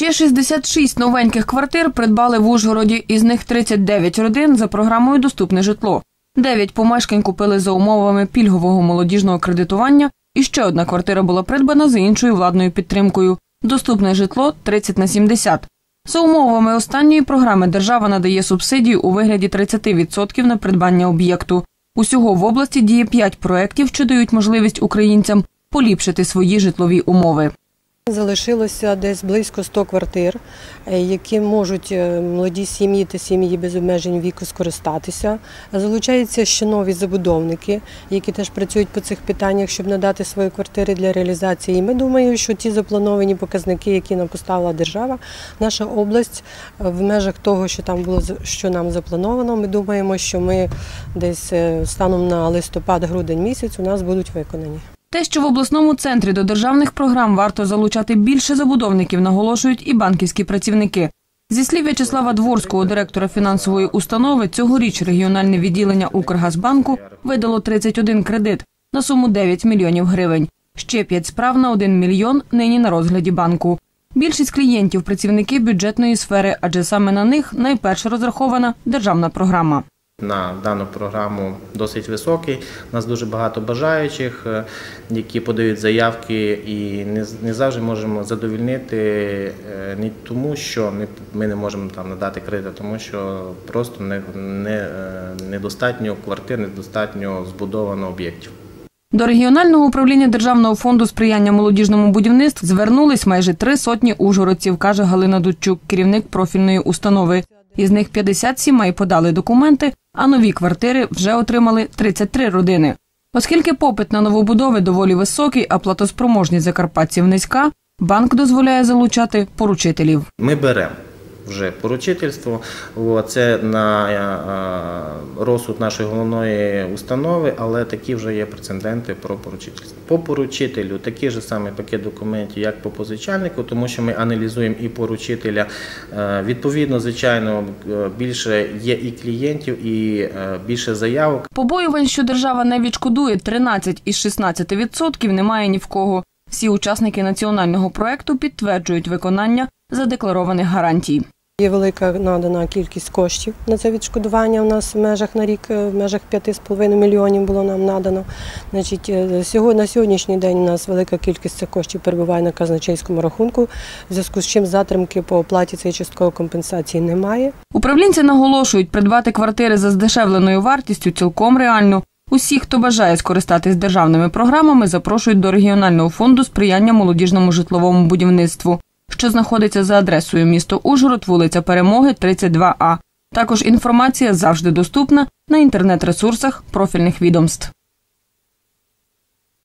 Ще 66 новеньких квартир придбали в Ужгороді, із них 39 родин за програмою Доступне житло. Дев'ять помешкань купили за умовами пільгового молодіжного кредитування, і ще одна квартира була придбана за іншою владною підтримкою. Доступне житло 30 на 70. За умовами останньої програми держава надає субсидію у вигляді 30% на придбання об'єкту. Усього в області діє 5 проєктів, що дають можливість українцям поліпшити свої житлові умови. Залишилося десь близько 100 квартир, е, які можуть е, молоді сім'ї та сім'ї без обмежень віку скористатися. Залучаються ще нові забудовники, які теж працюють по цих питаннях, щоб надати свої квартири для реалізації. І ми думаємо, що ті заплановані показники, які нам поставила держава, наша область е, в межах того, що там було що нам заплановано. Ми думаємо, що ми десь станом на листопад-грудень місяць у нас будуть виконані. Те, що в обласному центрі до державних програм варто залучати більше забудовників, наголошують і банківські працівники. Зі слів В'ячеслава Дворського, директора фінансової установи, цьогоріч регіональне відділення Укргазбанку видало 31 кредит на суму 9 мільйонів гривень. Ще 5 справ на 1 мільйон нині на розгляді банку. Більшість клієнтів працівники бюджетної сфери, адже саме на них найперше розрахована державна програма. На дану програму досить високий. У нас дуже багато бажаючих, е, які подають заявки, і не завжди можемо задовільнити не тому, що ми не можемо там надати кредит, тому що просто е, недостатньо квартир, недостатньо збудовано об'єктів. До регіонального управління Державного фонду сприяння молодіжному будівництву звернулись майже три сотні ужгородців, каже Галина Дудчук, керівник профільної установи. Із них 50 сімей подали документи, а нові квартири вже отримали 33 родини. Оскільки попит на новобудови доволі високий, а платоспроможність закарпатців низька, банк дозволяє залучати поручителів. Ми беремо вже поручительство. Це на е, розсуд нашої головної установи, але такі вже є прецеденти про поручительство. По поручителю такий же самий пакет документів, як по позичальнику, тому що ми аналізуємо і поручителя. Е, відповідно, звичайно, е, більше є і клієнтів, і більше заявок. Побоювань, що держава не відшкодує 13 із 16%, немає ні в кого. Всі учасники національного проекту підтверджують виконання задекларованих гарантій. Є велика надана кількість коштів на це відшкодування. У нас в межах на рік, е, в межах 5,5 мільйонів було нам надано. Значить, е, сьогодні, На сьогоднішній день у нас велика кількість цих коштів перебуває на казначейському рахунку, в зв'язку з чим затримки по оплаті цієї часткової компенсації немає. Управлінці наголошують, придбати квартири за здешевленою вартістю цілком реально. Усі, хто бажає скористатись державними програмами, запрошують до регіонального фонду сприяння молодіжному житловому будівництву що знаходиться за адресою місто Ужгород, вулиця Перемоги, 32А. Також інформація завжди доступна на інтернет-ресурсах профільних відомств.